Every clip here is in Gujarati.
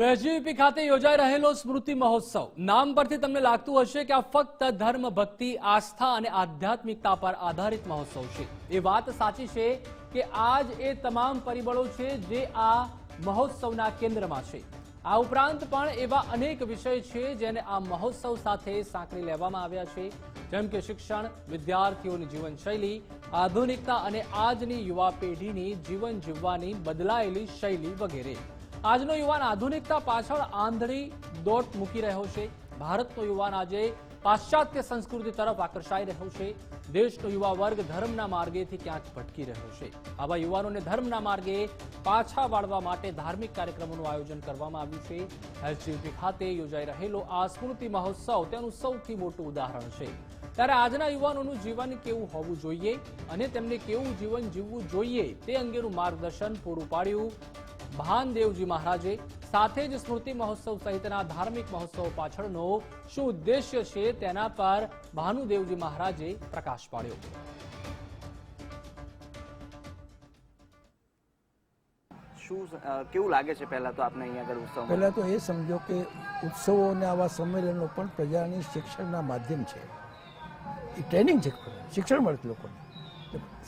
તો ખાતે યોજાઈ રહેલો સ્મૃતિ મહોત્સવ. નામ પરથી તમને લાગતું હશે કે આ ફક્ત ધર્મ, ભક્તિ, આસ્થા અને આધ્યાત્મિકતા પર આધારિત મહોત્સવ છે. એ વાત સાચી છે કે આજ એ તમામ પરિબળો છે જે આ મહોત્સવના કેન્દ્રમાં છે. આ ઉપરાંત પણ એવા અનેક વિષય છે જેને આ મહોત્સવ સાથે સાંકળી લેવામાં આવ્યા છે. જેમ કે શિક્ષણ, વિદ્યાર્થીઓની જીવનશૈલી, આધુનિકતા અને આજની યુવા પેઢીની જીવન જીવવાની બદલાયેલી શૈલી વગેરે. આજનો યુવાન આધુનિકતા પાછળ આંધળી દોટ મૂકી રહ્યો છે. ભારતનો યુવાન આજે પાશ્ચાત્ય સંસ્કૃતિ તરફ આકર્ષાઈ રહ્યો છે. દેશનો યુવા વર્ગ ધર્મના માર્ગેથી ક્યાંક ભટકી રહ્યો છે. આવા યુવાનોને ધર્મના માર્ગે પાછા વાળવા માટે ધાર્મિક કાર્યક્રમોનું આયોજન કરવામાં આવ્યું છે. એસજીપી ખાતે યોજાઈ રહેલો આ સ્મૃતિ મહોત્સવ તેનું સૌથી મોટું ઉદાહરણ છે. ત્યારે આજના યુવાનોનું જીવન કેવું હોવું જોઈએ અને તેમને કેવું જીવન જીવવું જોઈએ તે અંગેનું માર્ગદર્શન પૂરું પાડ્યું ભાનદેવજી મહારાજે સાથે જ સ્મૃતિ મહોત્સવ સહિતના ધાર્મિક મહોત્સવ પાછળનો શું ઉદ્દેશ્ય છે તેના પર ભાનુદેવજી મહારાજે પ્રકાશ પાડ્યો. શું કેવું લાગે છે પહેલા તો આપને અહીંયા આગળ ઉત્સવ પહેલાં તો એ સમજો કે ઉત્સવો અને આવા સંમેલનો પણ પ્રજાની શિક્ષણના માધ્યમ છે. એ ટ્રેનિંગ છે. શિક્ષણ મળતું લોકોને.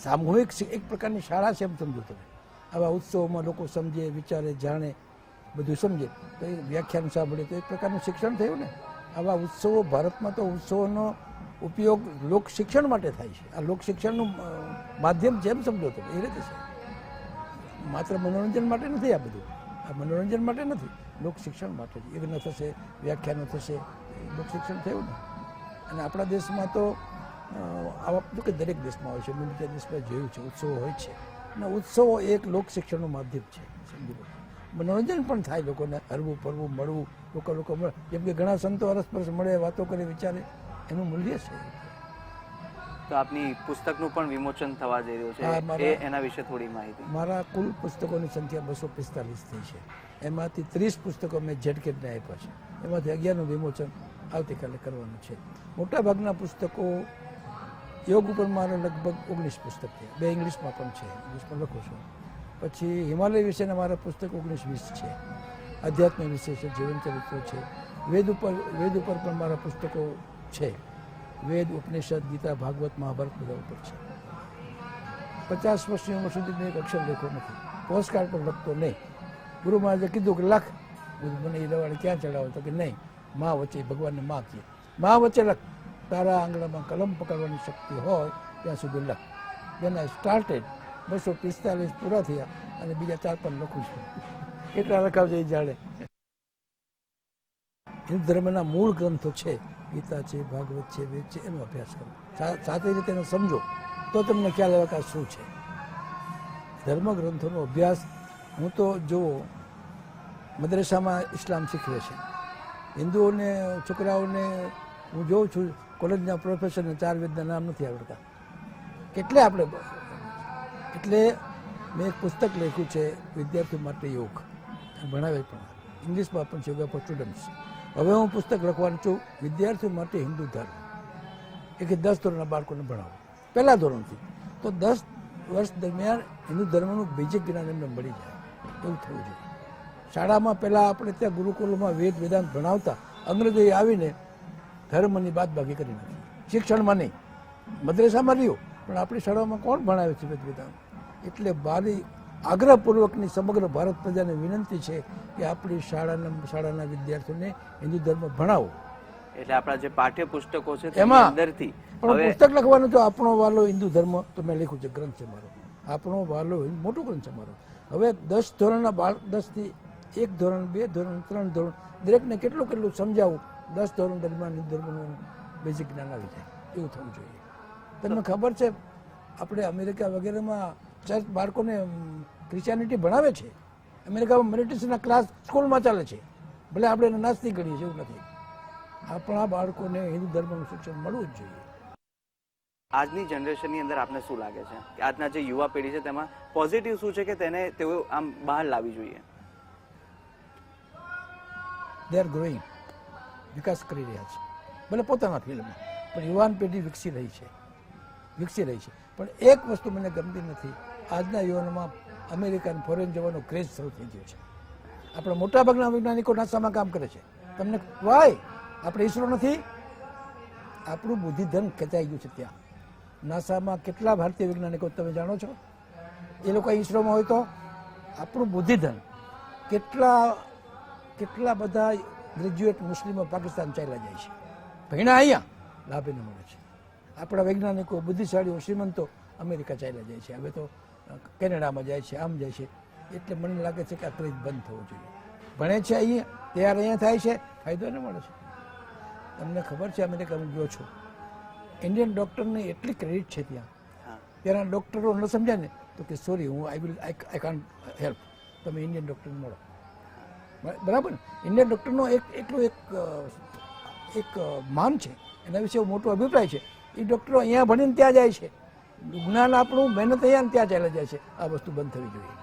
સામૂહિક એક પ્રકારની શાળા છે એમ સમજો તમે. આવા ઉત્સવોમાં લોકો સમજે, વિચારે, જાણે, બધું સમજે. તો એ વ્યાખ્યાન સાંભળે તો એક પ્રકારનું શિક્ષણ થયું ને. આવા ઉત્સવો ભારતમાં તો ઉત્સવોનો ઉપયોગ લોક શિક્ષણ માટે થાય છે. આ લોક શિક્ષણનું માધ્યમ જેમ સમજો તમે એ રીતે છે માત્ર મનોરંજન માટે નથી આ બધું. આ મનોરંજન માટે નથી. લોક શિક્ષણ માટે. યજ્ઞ થશે, વ્યાખ્યાનો થશે લોક શિક્ષણ થયું ને. અને આપણા દેશમાં તો આવા કે દરેક દેશમાં હોય છે. મેં બીજા દેશમાં જોયું છે, ઉત્સવો હોય છે. અને ઉત્સવો એક લોક શિક્ષણનું માધ્યમ છે સમજી મનોરંજન પણ થાય લોકોને હરવું ફરવું મળવું લોકો લોકો મળે. જેમ કે ઘણા સંતો અરસપરસ મળે વાતો કરે વિચારે એનું મૂલ્ય છે. તો આપની પુસ્તકનું પણ વિમોચન થવા જઈ રહ્યું છે. એના વિશે થોડી માહિતી. મારા કુલ પુસ્તકોની સંખ્યા બસો પિસ્તાલીસ થઈ છે. એમાંથી ત્રીસ પુસ્તકો મેં ઝેડકેટને આપ્યા છે. એમાંથી અગિયારનું વિમોચન આવતીકાલે કરવાનું છે. મોટાભાગના પુસ્તકો યોગ ઉપર મારે લગભગ ઓગણીસ પુસ્તક છે. બે ઇંગ્લિશમાં પણ છે. ઇંગ્લિશમાં લખું છું. પછી હિમાલય વિશેના મારા પુસ્તક ઓગણીસ વીસ છે. અધ્યાત્મ વિશે છે જીવન ચરિત્રો છે. વેદ ઉપર વેદ ઉપર પણ મારા પુસ્તકો છે. વેદ, ઉપનિષદ, ગીતા, ભાગવત, મહાભારત બધા ઉપર છે. પચાસ વર્ષની ઉંમર સુધી મેં એક અક્ષર લખ્યો નથી. પોસ્ટકાર્ડ પણ લખતો નહીં. ગુરુ મહારાજે કીધું કે લખ. મને એ રવાડે ક્યાં ચડાવો તો કે નહીં. મા વચ્ચે ભગવાનને મા કહે. મા વચ્ચે લખ. તારા આંગણામાં કલમ પકડવાની શક્તિ હોય, ત્યાં સુધી લખ. દેન સ્ટાર્ટેડ બસો પિસ્તાલીસ પૂરા થયા અને બીજા ચાર પણ લખું છું. કેટલા લખાવજો એ જાણે? હિન્દુ ધર્મના મૂળ ગ્રંથો છે, ગીતા છે, ભાગવત છે, વેદ છે, એનો અભ્યાસ કરો. સાચી રીતે એને સમજો, તો તમને ખ્યાલ આવે કે શું છે. ધર્મ ગ્રંથોનો અભ્યાસ, હું તો જુઓ મદ્રેસામાં ઇસ્લામ શીખવે છે. હિન્દુઓને, છોકરાઓને હું જોઉં છું, કોલેજના પ્રોફેસરને ચાર વેદના નામ નથી આવડતા. કેટલે આપણે એટલે મેં એક પુસ્તક લખ્યું છે, વિદ્યાર્થીઓ માટે યોગ. ભણાવે પણ. ઇંગ્લિશમાં પણ યોગા ફોર સ્ટુડન્ટ્સ હવે હું પુસ્તક લખવાનું છું, વિદ્યાર્થીઓ માટે હિન્દુ ધર્મ. એ કે દસ ધોરણના બાળકોને ભણાવો. પહેલા ધોરણથી. તો દસ વર્ષ દરમિયાન હિન્દુ ધર્મનું બેઝિક જ્ઞાન એમને મળી જાય. એવું થવું જોઈએ. શાળામાં પહેલાં આપણે ત્યાં ગુરુકુલમાં વેદ, વેદાંત ભણાવતા. અંગ્રેજો આવીને ધર્મની બાદ બાકી કરી નાખી. શિક્ષણમાં નહીં. મદ્રેસામાં રહ્યું. પણ આપણી શાળાઓમાં કોણ ભણાવે છે વેદ એટલે બારી આગ્રહપૂર્વકની સમગ્ર ભારત પ્રજાને વિનંતી છે કે આપણી શાળાના શાળાના વિદ્યાર્થીઓને હિન્દુ ધર્મ ભણાવો. એટલે આપણા જે પાઠ્ય પુસ્તકો છે એમાં અંદરથી પણ પુસ્તક લખવાનું તો આપણો વાલો હિન્દુ ધર્મ તો મેં લખ્યું છે ગ્રંથ છે મારો. આપણો વાલો મોટો ગ્રંથ છે મારો. હવે દસ ધોરણના બાળ દસથી એક ધોરણ બે ધોરણ ત્રણ ધોરણ દરેકને કેટલું કેટલું સમજાવું? દસ ધોરણ દરમિયાન હિન્દુ ધર્મનું બેઝિક જ્ઞાન આવી જાય. એવું થવું જોઈએ. તમને ખબર છે આપણે અમેરિકા વગેરેમાં ચર્ચ બાળકોને ક્રિશ્ચિયાનિટી ભણાવે છે. અમેરિકામાં મેડિટેશનના ક્લાસ સ્કૂલમાં ચાલે છે. ભલે આપણે એને નાસ્તી ગણીએ છીએ એવું નથી. આપણા બાળકોને હિન્દુ ધર્મનું શિક્ષણ મળવું જ જોઈએ. આજની જનરેશનની અંદર આપને શું લાગે છે? કે આજના જે યુવા પેઢી છે તેમાં પોઝિટિવ શું છે કે તેને તેઓ આમ બહાર લાવવી જોઈએ? દે આર ગ્રોઈંગ વિકાસ કરી રહ્યા છે. ભલે પોતાના ફિલ્ડમાં, પણ યુવાન પેઢી વિકસી રહી છે. વિકસી રહી છે. પણ એક વસ્તુ મને ગમતી નથી, આજના યુવાનોમાં અમેરિકન ફોરેન જવાનો ક્રેઝ શરૂ થઈ ગયો છે. આપણા મોટાભાગના વૈજ્ઞાનિકો નાસામાં કામ કરે છે. તમને વાય આપણે ઈસરો નથી. આપણું બુદ્ધિધન ખેંચાઈ ગયું છે ત્યાં. નાસામાં કેટલા ભારતીય વૈજ્ઞાનિકો તમે જાણો છો? એ લોકો ઈસરોમાં હોય તો? આપણું બુદ્ધિધન. કેટલા કેટલા બધા ગ્રેજ્યુએટ મુસ્લિમો પાકિસ્તાન ચાલ્યા જાય છે. ભણ્યા અહીંયા લાભીને મળે છે. આપણા વૈજ્ઞાનિકો બુદ્ધિશાળીઓ શ્રીમંતો અમેરિકા ચાલ્યા જાય છે. હવે તો કેનેડામાં જાય છે આમ જાય છે. એટલે મને લાગે છે કે આ ક્રેજ બંધ થવો જોઈએ. ભણે છે અહીંયા તૈયાર અહીંયા થાય છે ફાયદો ને મળે છે. તમને ખબર છે અમેરિકા હું ગયો છું. ઇન્ડિયન ડૉક્ટરને એટલી ક્રેડિટ છે ત્યાં. ત્યાંના ડૉક્ટરો ન સમજાય ને તો કે સોરી હું આઈ વિલ આઈ કાન હેલ્પ તમે ઇન્ડિયન ડૉક્ટરને મળો. બરાબર? ને ઇન્ડિયન ડૉક્ટરનો એક એટલું એક એક માન છે. એના વિશે મોટો અભિપ્રાય છે. એ ડૉક્ટરો અહીંયા ભણીને ત્યાં જાય છે. જ્ઞાન આપણું મહેનત અહીંયા ત્યાં ચાલ્યા જાય છે. આ વસ્તુ બંધ થવી જોઈએ.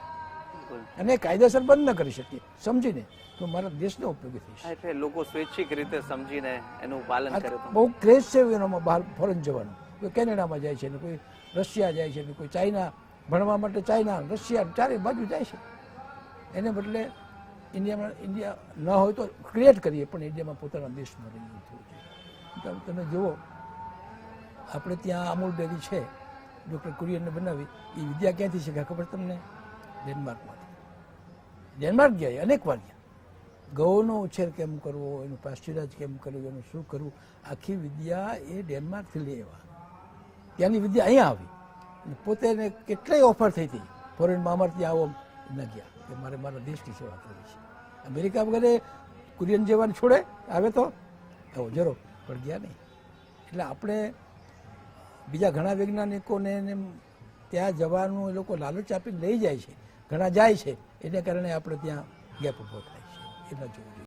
અને કાયદેસર બંધ ન કરી શકીએ. સમજીને. તો મારા દેશને ઉપયોગી થઈ એટલે લોકો સ્વૈચ્છિક રીતે સમજીને એનું પાલન કરે બહુ ક્રેઝ છે એનામાં બહાર ફોરેન જવાનું. કોઈ કેનેડામાં જાય છે ને કોઈ રશિયા જાય છે ને કોઈ ચાઇના ભણવા માટે ચાઇના રશિયા ચારે બાજુ જાય છે. એને બદલે ઇન્ડિયામાં ઇન્ડિયા ન હોય તો ક્રિએટ કરીએ, પણ ઇન્ડિયામાં પોતાના દેશમાં થવું જોઈએ તમે- જુઓ, આપણે ત્યાં અમૂલ ડેરી છે, ડૉક્ટર કુરિયનને બનાવી, એ વિદ્યા ક્યાંથી શીખ્યા ખબર તમને? ડેનમાર્કમાંથી. ડેનમાર્ક ગયા અનેક વાર ગયા. ગૌનો ઉછેર કેમ કરવો, એનું પાસ્ચુરાઇઝ કેમ કરવું, એનું શું કરવું? આખી વિદ્યા એ ડેનમાર્કથી લઈ આવ્યા. ત્યાંની વિદ્યા અહીંયા આવી. અને પોતે કેટલાય ઓફર થઈ હતી. ફોરેનમાં અમારે ત્યાં આવો ન ગયા. કે મારે મારા દેશની સેવા કરવી છે. અમેરિકા વગેરે કુરિયન જેવાને છોડે, આવે તો? આવો જરો પણ ગયા નહીં. એટલે આપણે બીજા ઘણા વૈજ્ઞાનિકોને એને ત્યાં જવાનું એ લોકો લાલચ આપીને લઈ જાય છે. ઘણા જાય છે. એને કારણે આપણે ત્યાં ગેપ ઊભો થાય છે. એ ન જોવું જોઈએ